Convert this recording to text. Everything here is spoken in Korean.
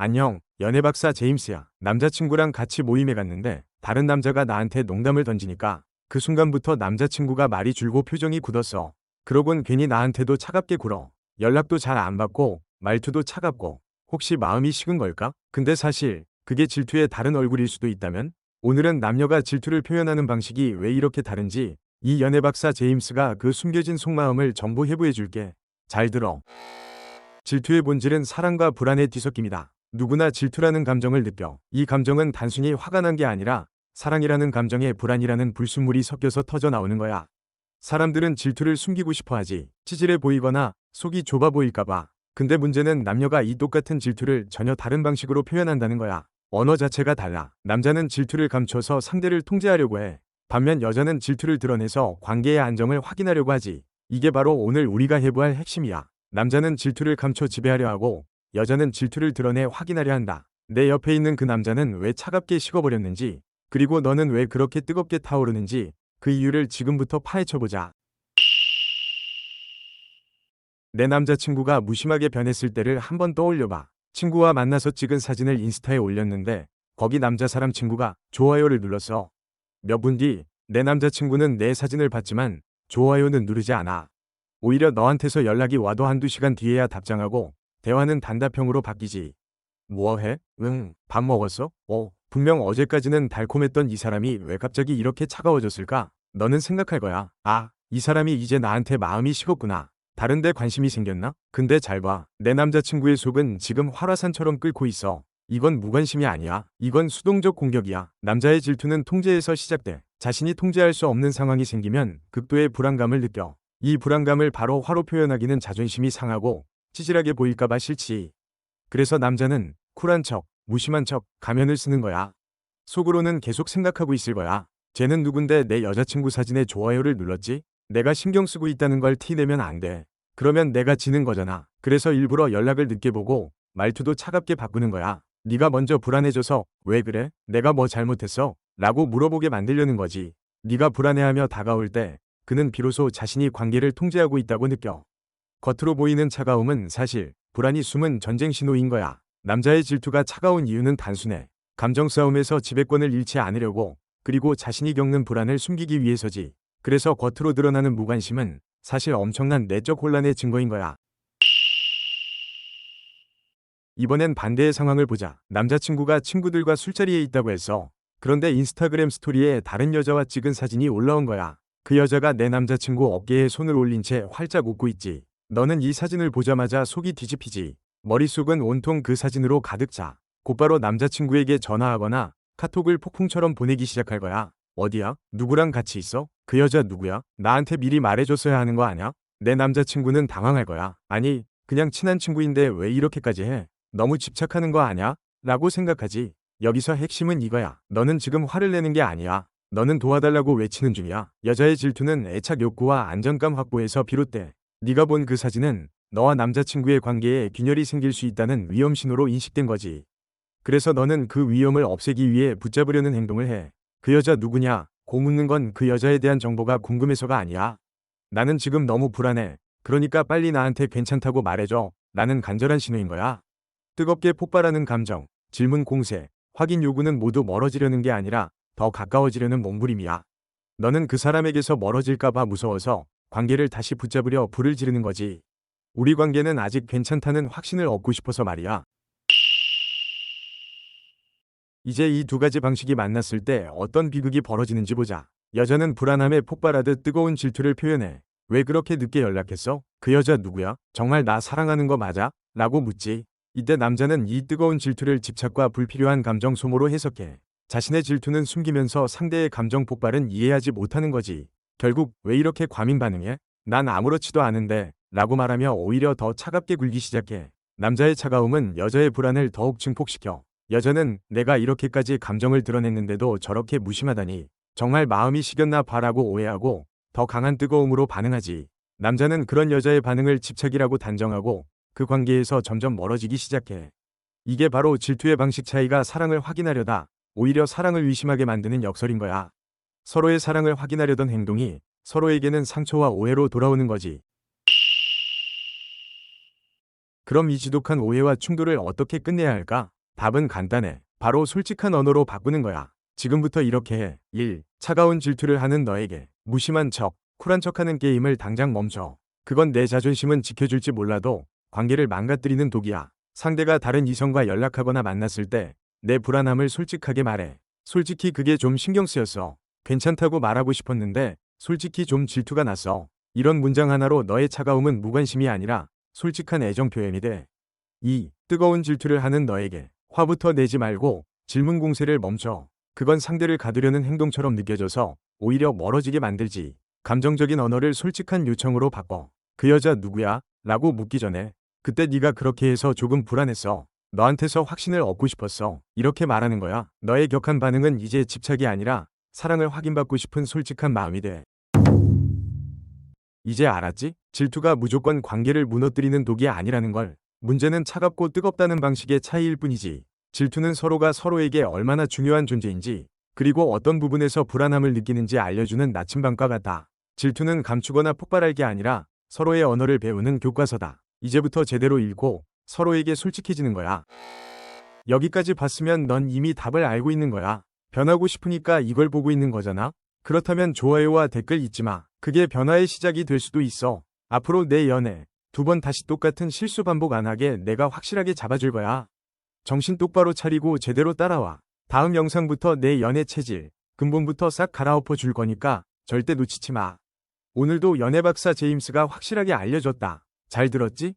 안녕, 연애박사 제임스야. 남자친구랑 같이 모임에 갔는데 다른 남자가 나한테 농담을 던지니까 그 순간부터 남자친구가 말이 줄고 표정이 굳었어. 그러곤 괜히 나한테도 차갑게 굴어. 연락도 잘 안 받고 말투도 차갑고 혹시 마음이 식은 걸까? 근데 사실 그게 질투의 다른 얼굴일 수도 있다면? 오늘은 남녀가 질투를 표현하는 방식이 왜 이렇게 다른지 이 연애 박사 제임스가 그 숨겨진 속마음을 전부 해부해 줄게. 잘 들어. 질투의 본질은 사랑과 불안의 뒤섞임이다. 누구나 질투라는 감정을 느껴. 이 감정은 단순히 화가 난 게 아니라 사랑이라는 감정에 불안이라는 불순물이 섞여서 터져 나오는 거야. 사람들은 질투를 숨기고 싶어 하지. 찌질해 보이거나 속이 좁아 보일까봐. 근데 문제는 남녀가 이 똑같은 질투를 전혀 다른 방식으로 표현한다는 거야. 언어 자체가 달라. 남자는 질투를 감춰서 상대를 통제하려고 해. 반면 여자는 질투를 드러내서 관계의 안정을 확인하려고 하지. 이게 바로 오늘 우리가 해부할 핵심이야. 남자는 질투를 감춰 지배하려 하고 여자는 질투를 드러내 확인하려 한다. 내 옆에 있는 그 남자는 왜 차갑게 식어버렸는지, 그리고 너는 왜 그렇게 뜨겁게 타오르는지 그 이유를 지금부터 파헤쳐보자. 내 남자친구가 무심하게 변했을 때를 한번 떠올려봐. 친구와 만나서 찍은 사진을 인스타에 올렸는데 거기 남자 사람 친구가 좋아요를 눌렀어. 몇 분 뒤 내 남자친구는 내 사진을 봤지만 좋아요는 누르지 않아. 오히려 너한테서 연락이 와도 한두 시간 뒤에야 답장하고 대화는 단답형으로 바뀌지. 뭐해? 응, 밥 먹었어? 어, 분명 어제까지는 달콤했던 이 사람이 왜 갑자기 이렇게 차가워졌을까? 너는 생각할 거야. 아, 이 사람이 이제 나한테 마음이 식었구나. 다른데 관심이 생겼나? 근데 잘 봐. 내 남자친구의 속은 지금 활화산처럼 끓고 있어. 이건 무관심이 아니야. 이건 수동적 공격이야. 남자의 질투는 통제에서 시작돼. 자신이 통제할 수 없는 상황이 생기면 극도의 불안감을 느껴. 이 불안감을 바로 화로 표현하기는 자존심이 상하고 찌질하게 보일까봐 싫지. 그래서 남자는 쿨한 척, 무심한 척, 가면을 쓰는 거야. 속으로는 계속 생각하고 있을 거야. 쟤는 누군데 내 여자친구 사진에 좋아요를 눌렀지? 내가 신경 쓰고 있다는 걸 티내면 안 돼. 그러면 내가 지는 거잖아. 그래서 일부러 연락을 늦게 보고 말투도 차갑게 바꾸는 거야. 네가 먼저 불안해져서 왜 그래? 내가 뭐 잘못했어? 라고 물어보게 만들려는 거지. 네가 불안해하며 다가올 때 그는 비로소 자신이 관계를 통제하고 있다고 느껴. 겉으로 보이는 차가움은 사실 불안이 숨은 전쟁 신호인 거야. 남자의 질투가 차가운 이유는 단순해. 감정 싸움에서 지배권을 잃지 않으려고 그리고 자신이 겪는 불안을 숨기기 위해서지. 그래서 겉으로 드러나는 무관심은 사실 엄청난 내적 혼란의 증거인 거야. 이번엔 반대의 상황을 보자. 남자친구가 친구들과 술자리에 있다고 했어. 그런데 인스타그램 스토리에 다른 여자와 찍은 사진이 올라온 거야. 그 여자가 내 남자친구 어깨에 손을 올린 채 활짝 웃고 있지. 너는 이 사진을 보자마자 속이 뒤집히지. 머릿속은 온통 그 사진으로 가득 차. 곧바로 남자친구에게 전화하거나 카톡을 폭풍처럼 보내기 시작할 거야. 어디야? 누구랑 같이 있어? 그 여자 누구야? 나한테 미리 말해줬어야 하는 거 아냐? 내 남자친구는 당황할 거야. 아니, 그냥 친한 친구인데 왜 이렇게까지 해? 너무 집착하는 거 아냐? 라고 생각하지. 여기서 핵심은 이거야. 너는 지금 화를 내는 게 아니야. 너는 도와달라고 외치는 중이야. 여자의 질투는 애착 욕구와 안정감 확보에서 비롯돼. 네가 본 그 사진은 너와 남자친구의 관계에 균열이 생길 수 있다는 위험 신호로 인식된 거지. 그래서 너는 그 위험을 없애기 위해 붙잡으려는 행동을 해. 그 여자 누구냐? 고 묻는 건 그 여자에 대한 정보가 궁금해서가 아니야. 나는 지금 너무 불안해. 그러니까 빨리 나한테 괜찮다고 말해줘. 라는 간절한 신호인 거야. 뜨겁게 폭발하는 감정, 질문 공세, 확인 요구는 모두 멀어지려는 게 아니라 더 가까워지려는 몸부림이야. 너는 그 사람에게서 멀어질까봐 무서워서 관계를 다시 붙잡으려 불을 지르는 거지. 우리 관계는 아직 괜찮다는 확신을 얻고 싶어서 말이야. 이제 이 두 가지 방식이 만났을 때 어떤 비극이 벌어지는지 보자. 여자는 불안함에 폭발하듯 뜨거운 질투를 표현해. 왜 그렇게 늦게 연락했어? 그 여자 누구야? 정말 나 사랑하는 거 맞아? 라고 묻지. 이때 남자는 이 뜨거운 질투를 집착과 불필요한 감정 소모로 해석해. 자신의 질투는 숨기면서 상대의 감정 폭발은 이해하지 못하는 거지. 결국 왜 이렇게 과민 반응해? 난 아무렇지도 않은데 라고 말하며 오히려 더 차갑게 굴기 시작해. 남자의 차가움은 여자의 불안을 더욱 증폭시켜. 여자는 내가 이렇게까지 감정을 드러냈는데도 저렇게 무심하다니 정말 마음이 식였나 봐라고 오해하고 더 강한 뜨거움으로 반응하지. 남자는 그런 여자의 반응을 집착이라고 단정하고 그 관계에서 점점 멀어지기 시작해. 이게 바로 질투의 방식 차이가 사랑을 확인하려다 오히려 사랑을 의심하게 만드는 역설인 거야. 서로의 사랑을 확인하려던 행동이 서로에게는 상처와 오해로 돌아오는 거지. 그럼 이 지독한 오해와 충돌을 어떻게 끝내야 할까? 답은 간단해. 바로 솔직한 언어로 바꾸는 거야. 지금부터 이렇게 해. 1. 차가운 질투를 하는 너에게 무심한 척, 쿨한 척하는 게임을 당장 멈춰. 그건 내 자존심은 지켜줄지 몰라도 관계를 망가뜨리는 독이야. 상대가 다른 이성과 연락하거나 만났을 때 내 불안함을 솔직하게 말해. 솔직히 그게 좀 신경 쓰였어. 괜찮다고 말하고 싶었는데 솔직히 좀 질투가 났어. 이런 문장 하나로 너의 차가움은 무관심이 아니라 솔직한 애정 표현이 돼. 2. 뜨거운 질투를 하는 너에게 화부터 내지 말고 질문 공세를 멈춰. 그건 상대를 가두려는 행동처럼 느껴져서 오히려 멀어지게 만들지. 감정적인 언어를 솔직한 요청으로 바꿔. 그 여자 누구야? 라고 묻기 전에 그때 네가 그렇게 해서 조금 불안했어. 너한테서 확신을 얻고 싶었어. 이렇게 말하는 거야. 너의 격한 반응은 이제 집착이 아니라 사랑을 확인받고 싶은 솔직한 마음이 돼. 이제 알았지? 질투가 무조건 관계를 무너뜨리는 독이 아니라는 걸. 문제는 차갑고 뜨겁다는 방식의 차이일 뿐이지. 질투는 서로가 서로에게 얼마나 중요한 존재인지, 그리고 어떤 부분에서 불안함을 느끼는지 알려주는 나침반과 같다. 질투는 감추거나 폭발할 게 아니라 서로의 언어를 배우는 교과서다. 이제부터 제대로 읽고 서로에게 솔직해지는 거야. 여기까지 봤으면 넌 이미 답을 알고 있는 거야. 변하고 싶으니까 이걸 보고 있는 거잖아? 그렇다면 좋아요와 댓글 잊지 마. 그게 변화의 시작이 될 수도 있어. 앞으로 내 연애, 두 번 다시 똑같은 실수 반복 안 하게 내가 확실하게 잡아줄 거야. 정신 똑바로 차리고 제대로 따라와. 다음 영상부터 내 연애 체질, 근본부터 싹 갈아엎어 줄 거니까 절대 놓치지 마. 오늘도 연애 박사 제임스가 확실하게 알려줬다. 잘 들었지?